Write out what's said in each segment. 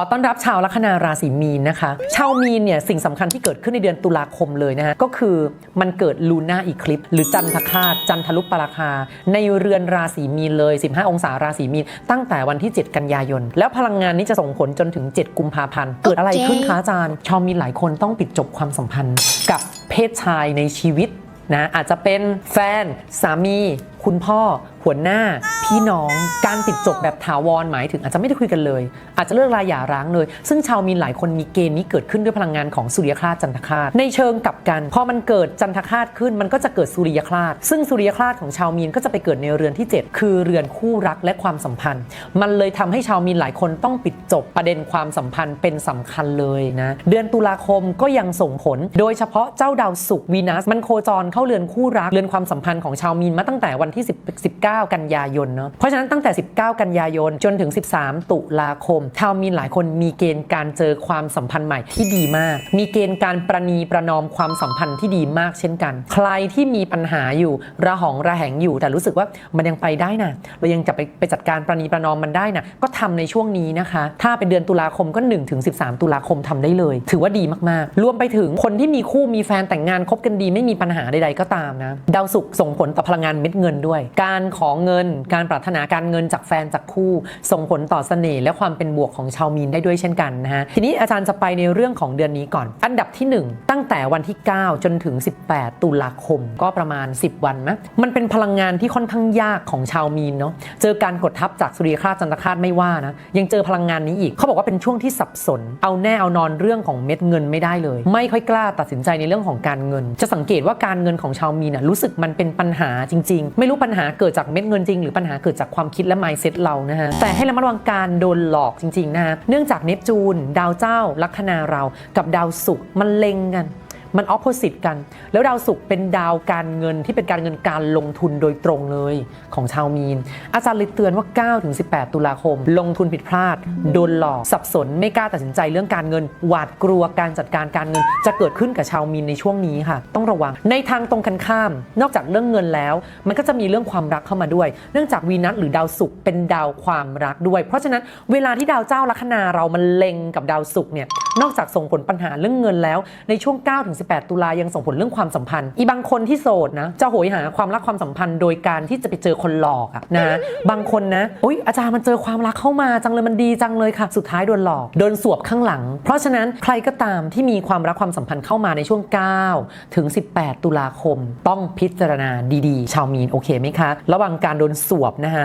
ขอต้อนรับชาวลัคนาราศีมีนนะคะ ชาวมีนเนี่ยสิ่งสำคัญที่เกิดขึ้นในเดือนตุลาคมเลยนะฮะก็คือมันเกิดลูน่าอีคลิป หรือจันทคาตจันทลุปราคา ในเรือนราศีมีนเลย 15 องศาราศีมีน ตั้งแต่วันที่ 7 กันยายน แล้วพลังงานนี้จะส่งผลจนถึง 7 กุมภาพันธ์ เกิดอะไรขึ้นคะอาจารย์ ชาวมีนหลายคนต้องปิดจบความสัมพันธ์ กับเพศชายในชีวิตนะอาจจะเป็นแฟนสามี คุณพ่อ หัวหน้าพี่น้องการติดจบแบบถาวรหมายถึงอาจจะไม่ได้คุยกันเลย อาจจะเลิกลาหย่าร้างเลย ซึ่งชาวมีนหลายคนมีเกณฑ์นี้เกิดขึ้นด้วยพลังงานของสุริยคราจันทคราสในเชิงกลับกันพอมันเกิดจันทคราสขึ้นมันก็จะเกิดสุริยคราซึ่งสุริยคราของชาวมีนก็จะไปเกิดในเรือนที่ 7 คือเรือนคู่รักและความสัมพันธ์ มันเลยทำให้ชาวมีนหลายคนต้องปิดจบประเด็นความสัมพันธ์เป็นสำคัญเลยนะเดือนตุลาคมก็ยังส่งผล โดยเฉพาะเจ้าดาวศุกร์วีนัสมันโคจรเข้าเรือนคู่รักเรือนความสัมพันธ์ของชาวมีนมาตั้งแต่วันที่10 19กันยายนเนาะเพราะฉะนั้นตั้งแต่ 19 กันยายนจนถึง 13 ตุลาคม ชาวมีนหลายคนมีเกณฑ์การเจอความสัมพันธ์ใหม่ที่ดีมาก มีเกณฑ์การประนีประนอมความสัมพันธ์ที่ดีมากเช่นกัน ใครที่มีปัญหาอยู่ระหองระแหงอยู่ แต่รู้สึกว่ามันยังไปได้นะเรายังจะไปไปจัดการประนีประนอมมันได้นะก็ทำในช่วงนี้นะคะ ถ้าเป็นเดือนตุลาคมก็1ถึง13 ตุลาคมทำได้เลย ถือว่าดีมากๆ รวมไปถึงคนที่มีคู่มีแฟนแต่งงานคบกันดีไม่มีปัญหาใดๆก็ตามนะดาวศุกร์ส่งผลต่อพลังงานเม็ดเงินด้วย การขอเงิน การปรารถนาการเงินจากแฟนจากคู่ส่งผลต่อเสน่ห์และความเป็นบวกของชาวมีนได้ด้วยเช่นกันนะฮะทีนี้อาจารย์จะไปในเรื่องของเดือนนี้ก่อน อันดับที่ 1 ตั้ง แต่วันที่ 9 จนถึง 18 ตุลาคมก็ประมาณ 10 วันนะมันเป็นพลังงานที่ค่อนข้างยากของชาวมีนเนาะเจอการกดทับจากสุริยคราสจันทคราสไม่ว่านะยังเจอพลังงานนี้อีกเขาบอกว่าเป็นช่วงที่สับสน เอาแน่เอานอนเรื่องของเม็ดเงินไม่ได้เลย ไม่ค่อยกล้าตัดสินใจในเรื่องของการเงิน จะสังเกตว่าการเงินของชาวมีนน่ะรู้สึกมันเป็นปัญหาจริง ๆ ไม่รู้ปัญหาเกิดจากเม็ดเงินจริง หรือปัญหาเกิดจากความคิดและ mindset เรานะฮะแต่ให้ระมัดระวังการโดนหลอกจริงๆนะฮะเนื่องจากเนปจูน ดาวเจ้าลัคนาเรากับดาวศุกร์มันเล็งกัน มันออ p o s i t e กัน แล้วดาวศุกร์เป็นดาวการเงินที่เป็นการเงินการลงทุนโดยตรงเลยของชาวมีน อาจารย์เลยเตือนว่า9ถึง18 ตุลาคม ลงทุนผิดพลาด โดนหลอกสับสนไม่กล้าตัดสินใจเรื่องการเงิน หวาดกลัวการจัดการการเงิน จะเกิดขึ้นกับชาวมีนในช่วงนี้ค่ะ ต้องระวังในทางตรงกันข้าม นอกจากเรื่องเงินแล้ว มันก็จะมีเรื่องความรักเข้ามาด้วย เนื่องจากวีนัสหรือดาวศุกร์เป็นดาวความรักด้วย เพราะฉะนั้นเวลาที่ดาวเจ้าลัคนาเรามันเล็งกับดาวศุกร์เนี่ยนอกจากส่งผลปัญหาเรื่องเงินแล้วในช่วง9-18ตุลายังส่งผลเรื่องความสัมพันธ์ อีบางคนที่โสดนะ จะโหยหาความรักความสัมพันธ์ โดยการที่จะไปเจอคนหลอกอะนะ บางคนนะอุ้ยอาจารย์มันเจอความรักเข้ามาจังเลยมันดีจังเลยค่ะ สุดท้ายโดนหลอก โดนสวบข้างหลัง เพราะฉะนั้นใครก็ตามที่มีความรักความสัมพันธ์เข้ามาในช่วง 9 ถึง 18 ตุลาคม ต้องพิจารณาดีๆ ชาวมีนโอเคไหมคะ ระหว่างการโดนสวบนะคะ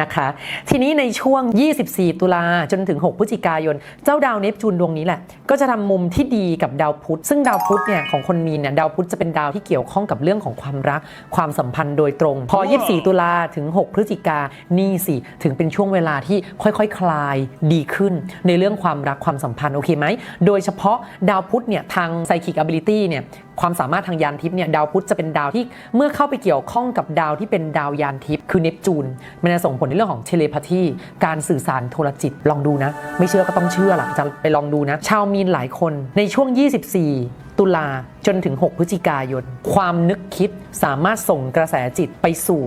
นะคะ ทีนี้ในช่วง 24 ตุลาจนถึง 6 พฤศจิกายน เจ้าดาวเนปจูนดวงนี้แหละ ก็จะทำมุมที่ดีกับดาวพุธซึ่งดาวพุธเนี่ยของคนมีนเนี่ยดาวพุธจะเป็นดาวที่เกี่ยวข้องกับเรื่องของความรัก ความสัมพันธ์โดยตรง พอ 24 ตุลาถึง 6 พฤศจิกานี่สิ ถึงเป็นช่วงเวลาที่ค่อยๆคคลายดีขึ้น ในเรื่องความรักความสัมพันธ์โอเคไหม โดยเฉพาะดาวพุธเนี่ยทาง psychic ability เนี่ย ความสามารถทางยานทิพย์เนี่ยดาวพุธจะเป็นดาวที่เมื่อเข้าไปเกี่ยวข้องกับดาวที่เป็นดาวยานทิพย์คือเนปจูน มันจะส่งผลในเรื่องของเทเลพาธีการสื่อสารโทรจิตลองดูนะ ไม่เชื่อก็ต้องเชื่อล่ะจะไปลองดูนะ ชาวมีนหลายคนในช่วง 24 ตุลาจนถึง 6 พฤศจิกายน ความนึกคิดสามารถส่งกระแสจิตไปสู่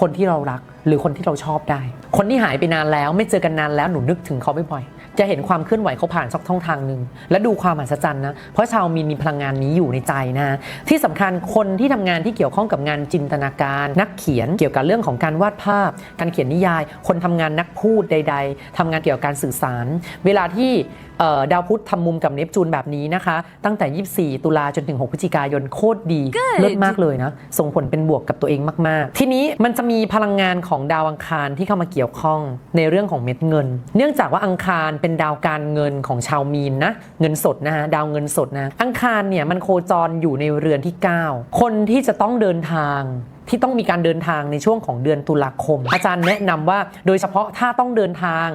คนที่เรารัก หรือคนที่เราชอบได้ คนที่หายไปนานแล้วไม่เจอกันนานแล้วหนูนึกถึงเขาบ่อยๆ จะเห็นความเคลื่อนไหวเขาผ่านสักช่องทางหนึ่งและดูความมหัศจรรย์นะเพราะชาวมีนมีพลังงานนี้อยู่ในใจนะ ที่สำคัญคนที่ทำงานที่เกี่ยวข้องกับงานจินตนาการ นักเขียนเกี่ยวกับเรื่องของการวาดภาพ การเขียนนิยาย คนทำงานนักพูดใด ๆทำงานเกี่ยวกับการสื่อสาร เวลาที่ ดาวพุธทำมุมกับเนปจูนแบบนี้นะคะ ตั้งแต่ 24 ตุลาจนถึง 6 พฤศจิกายนโคตรดีเลิศมากเลยนะ ส่งผลเป็นบวกกับตัวเองมาก ๆ ทีนี้มันจะมีพลังงานของดาวอังคารที่เข้ามาเกี่ยวข้องในเรื่องของเม็ดเงิน เนื่องจากว่าอังคารเป็นดาวการเงินของชาวมีนนะเงินสดนะฮะดาวเงินสดนะอังคารเนี่ยมันโคจรอยู่ในเรือนที่ 9 คนที่จะต้องเดินทาง ที่ต้องมีการเดินทางในช่วงของเดือนตุลาคม อาจารย์แนะนำว่า โดยเฉพาะถ้าต้องเดินทาง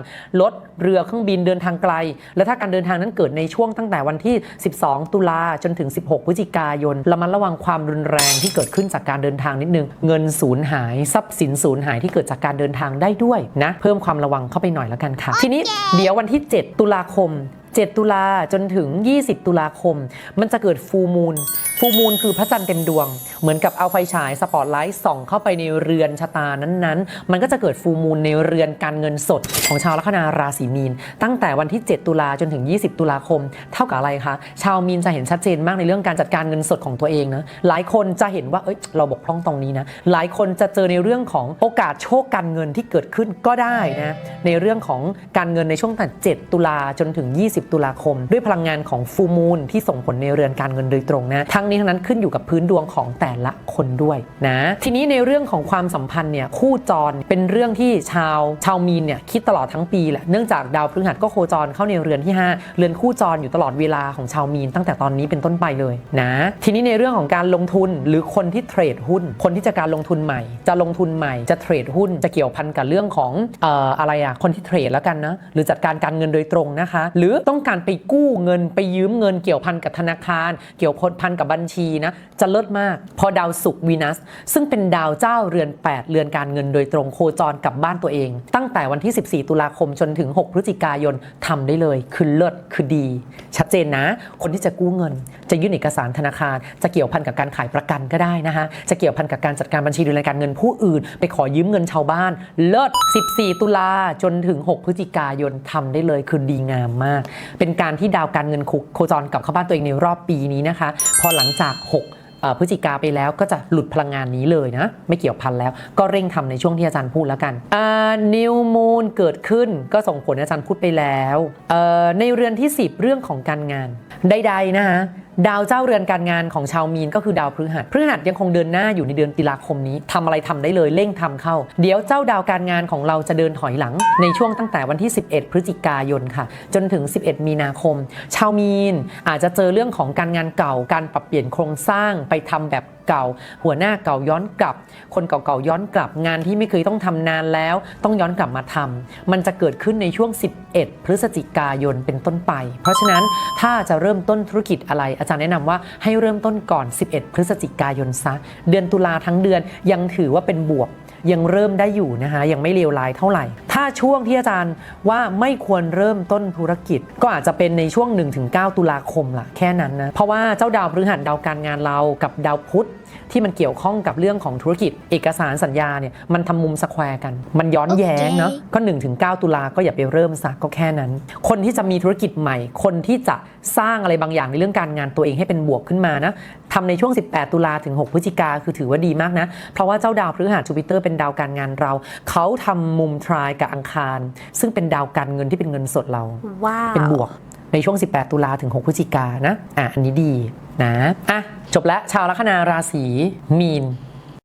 รถเรือเครื่องบินเดินทางไกล และถ้าการเดินทางนั้นเกิดในช่วงตั้งแต่วันที่ 12 ตุลาจนถึง 16 พฤศจิกายนระมัดระวังความรุนแรงที่เกิดขึ้นจากการเดินทางนิดนึง เงินสูญหายทรัพย์สินสูญหายที่เกิดจากการเดินทางได้ด้วยนะ เพิ่มความระวังเข้าไปหน่อยแล้วกันค่ะ ทีนี้เดี๋ยววันที่ 7 ตุลาคม 7 ตุลาจนถึง 20 ตุลาคม มันจะเกิดฟูมูล ฟูมูลคือพระจันทร์เต็มดวง เหมือนกับเอาไฟฉายสปอตไลท์ส่องเข้าไปในเรือนชะตานั้นๆ มันก็จะเกิดฟูมูลในเรือนการเงินสดของชาวลัคนาราศีมีน ตั้งแต่วันที่ 7 ตุลาจนถึง 20 ตุลาคม เท่ากับอะไรคะ ชาวมีนจะเห็นชัดเจนมากในเรื่องการจัดการเงินสดของตัวเองนะ หลายคนจะเห็นว่า เอ้ย เราบกพร่องตรงนี้นะ หลายคนจะเจอในเรื่องของโอกาสโชคการเงินที่เกิดขึ้นก็ได้นะ ในเรื่องของการเงินในช่วงตั้งแต่7ตุลาจนถึง 20ตุลาคม ด้วยพลังงานของฟูมูลที่ส่งผลในเรือนการเงินโดยตรงนะ ทั้งนี้ทั้งนั้นขึ้นอยู่กับพื้นดวงของแต่ละคนด้วยนะ ทีนี้ในเรื่องของความสัมพันธ์เนี่ยคู่จรเป็นเรื่องที่ชาวชาวมีนเนี่ยคิดตลอดทั้งปีแหละเนื่องจากดาวพฤหัสก็โคจรเข้าในเรือนที่ 5 เรือนคู่จรอยู่ตลอดเวลาของชาวมีนตั้งแต่ตอนนี้เป็นต้นไปเลยนะ ทีนี้ในเรื่องของการลงทุนหรือคนที่เทรดหุ้น คนที่จะการลงทุนใหม่ จะลงทุนใหม่จะเทรดหุ้นจะเกี่ยวพันกับเรื่องของเอ่ออะไรอะคนที่เทรดแล้วกันนะหรือจัดการการเงินโดยตรงนะคะ หรือต้อง้องการไปกู้เงินไปยืมเงินเกี่ยวพันกับธนาคาร เกี่ยวพันกับบัญชีนะจะเลิศมาก พอดาวศุกร์วีนัส ซึ่งเป็นดาวเจ้าเรือน 8 เรือนการเงินโดยตรงโคจรกลับบ้านตัวเอง ตั้งแต่วันที่ 14 ตุลาคมจนถึง 6 พฤศจิกายนทำได้เลย คือเลิศคือดี ชัดเจนนะ คนที่จะกู้เงิน จะยื่นเอกสารธนาคาร จะเกี่ยวพันกับการขายประกันก็ได้นะคะจะเกี่ยวพันกับการจัดการบัญชีดูแลการเงินผู้อื่น ไปขอยืมเงินชาวบ้าน เลิศ 14 ตุลาจนถึง 6 พฤศจิกายนทำได้เลยคือดีงามมากเป็นการที่ดาวการเงินโคจรกลับเข้าบ้านตัวเองในรอบปีนี้นะคะ พอหลังจาก 6พฤศจิกาไปแล้วก็จะหลุดพลังงานนี้เลยนะ ไม่เกี่ยวพันแล้ว ก็เร่งทำในช่วงที่อาจารย์พูดแล้วกันนิวมูนเกิดขึ้นก็ส่งผลอาจารย์พูดไปแล้ว ในเรือนที่ 10 เรื่องของการงานใดๆนะคะ ดาวเจ้าเรือนการงานของชาวมีนก็คือดาวพฤหัสพฤหัสยังคงเดินหน้าอยู่ในเดือนตุลาคมนี้ทำอะไรทำได้เลยเร่งทำเข้า เดี๋ยวเจ้าดาวการงานของเราจะเดินถอยหลัง ในช่วงตั้งแต่วันที่ 11 พฤศจิกายนค่ะ จนถึง 11 มีนาคม ชาวมีนอาจจะเจอเรื่องของการงานเก่าการปรับเปลี่ยนโครงสร้างไปทำแบบเก่า หัวหน้าเก่าย้อนกลับ คนเก่าๆย้อนกลับงานที่ไม่เคยต้องทำนานแล้ว ต้องย้อนกลับมาทำมันจะเกิดขึ้นในช่วง 11 พฤศจิกายนเป็นต้นไป เพราะฉะนั้นถ้าจะเริ่มต้นธุรกิจอะไรอาจารย์แนะนำว่าให้เริ่มต้นก่อน 11 พฤศจิกายนซะเดือนตุลาทั้งเดือนยังถือว่าเป็นบวกยังเริ่มได้อยู่นะคะยังไม่เลวร้ายเท่าไหร่ถ้าช่วงที่อาจารย์ว่าไม่ควรเริ่มต้นธุรกิจ ก็อาจจะเป็นในช่วง 1-9 ตุลาคมล่ะแค่นั้นนะ เพราะว่าเจ้าดาวพฤหัสดาวการงานเรากับดาวพุธที่มันเกี่ยวข้องกับเรื่องของธุรกิจ เอกสารสัญญาเนี่ยมันทำมุมสแควร์กัน มันย้อนแย้งเนาะก็ 1-9 ตุลาก็อย่าไปเริ่มซะก็แค่นั้น คนที่จะมีธุรกิจใหม่ คนที่จะสร้างอะไรบางอย่างในเรื่องการงานตัวเองให้เป็นบวกขึ้นมานะทำในช่วง 18 ตุลาถึง 6 พฤศจิกาคือถือว่าดีมากนะเพราะว่าเจ้าดาวพฤหัสจูปิเตอร์เป็นดาวการงานเราเขาทำมุมทรายกับอังคาร ซึ่งเป็นดาวการเงินที่เป็นเงินสดเราว้าวเป็นบวกในช่วง 18 ตุลาถึง 6 พฤศจิกานะ อะ อันนี้ดีนะ อะ จบแล้ว ชาวลัคนาราศีมีน